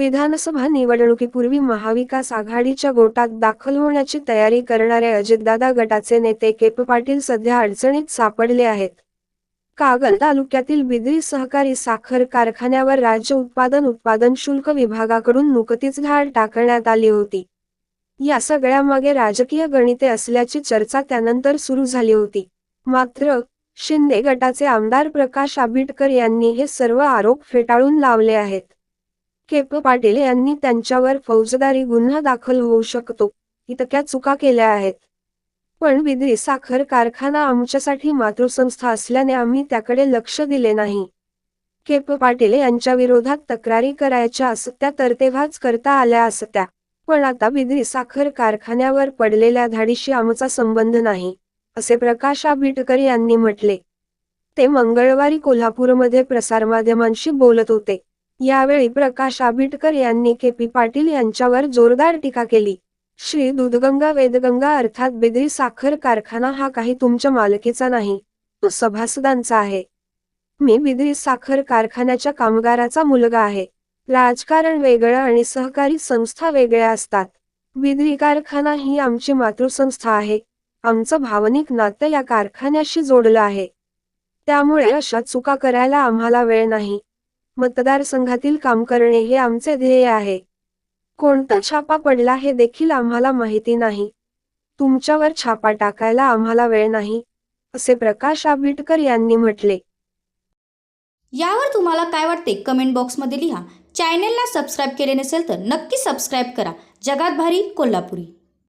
विधानसभा निवडणुकीपूर्वी महाविकास आघाडीच्या गोटात दाखल होण्याची तयारी करणाऱ्या अजितदादा गटाचे नेते केप पाटील सध्या अडचणीत सापडले आहेत. कागल तालुक्यातील बिद्री सहकारी साखर कारखान्यावर राज्य उत्पादन उत्पादन शुल्क विभागाकडून नुकतीच धाड टाकण्यात आली होती. या सगळ्यामागे राजकीय गणिते असल्याची चर्चा त्यानंतर सुरू झाली होती. मात्र शिंदे गटाचे आमदार प्रकाश आंबेडकर यांनी हे सर्व आरोप फेटाळून लावले आहेत. केप पाटील यांनी त्यांच्यावर फौजदारी गुन्हा दाखल होऊ शकतो. इतक्या चुका केल्या आहेत. पण बिद्री साखर कारखाना आमच्यासाठी मातृसंस्था असल्याने आम्ही त्याकडे लक्ष दिले नाही. केप पाटील यांच्या विरोधात तक्रारी करायच्या असत्या तर तेव्हाच करता आल्या असत्या. पण आता बिद्री साखर कारखान्यावर पडलेल्या धाडीशी आमचा संबंध नाही असे प्रकाश आंबेडकर यांनी म्हटले. ते मंगळवारी कोल्हापूरमध्ये प्रसारमाध्यमांशी बोलत होते. यावेळी प्रकाश आंबेडकर यांनी के पी पाटील यांच्यावर जोरदार टीका केली. श्री दूधगंगा वेदगंगा अर्थात बिद्री साखर कारखाना हा काही तुमच्या मालकीचा नाही तो सभासदांचा आहे. मी बिद्री साखर कारखान्याच्या कामगाराचा मुलगा आहे. राजकारण वेगळं आणि सहकारी संस्था वेगळ्या असतात. बिद्री कारखाना ही आमची मातृसंस्था आहे. आमचं भावनिक नातं या कारखान्याशी जोडलं आहे. त्यामुळे अशा चुका करायला आम्हाला वेळ नाही. मतदारसंघातील काम करणे हे आमचे ध्येय आहे. कोणता छापा पडला हे देखील आम्हाला माहिती नाही. तुमच्यावर छापा टाकायला आम्हाला वेळ नाही असे प्रकाश आंबेडकर यांनी म्हटले. यावर तुम्हाला काय वाटते कमेंट बॉक्समध्ये लिहा. चॅनेलला सबस्क्राईब केले नसेल तर नक्की सबस्क्राईब करा. जगात भारी कोल्हापुरी.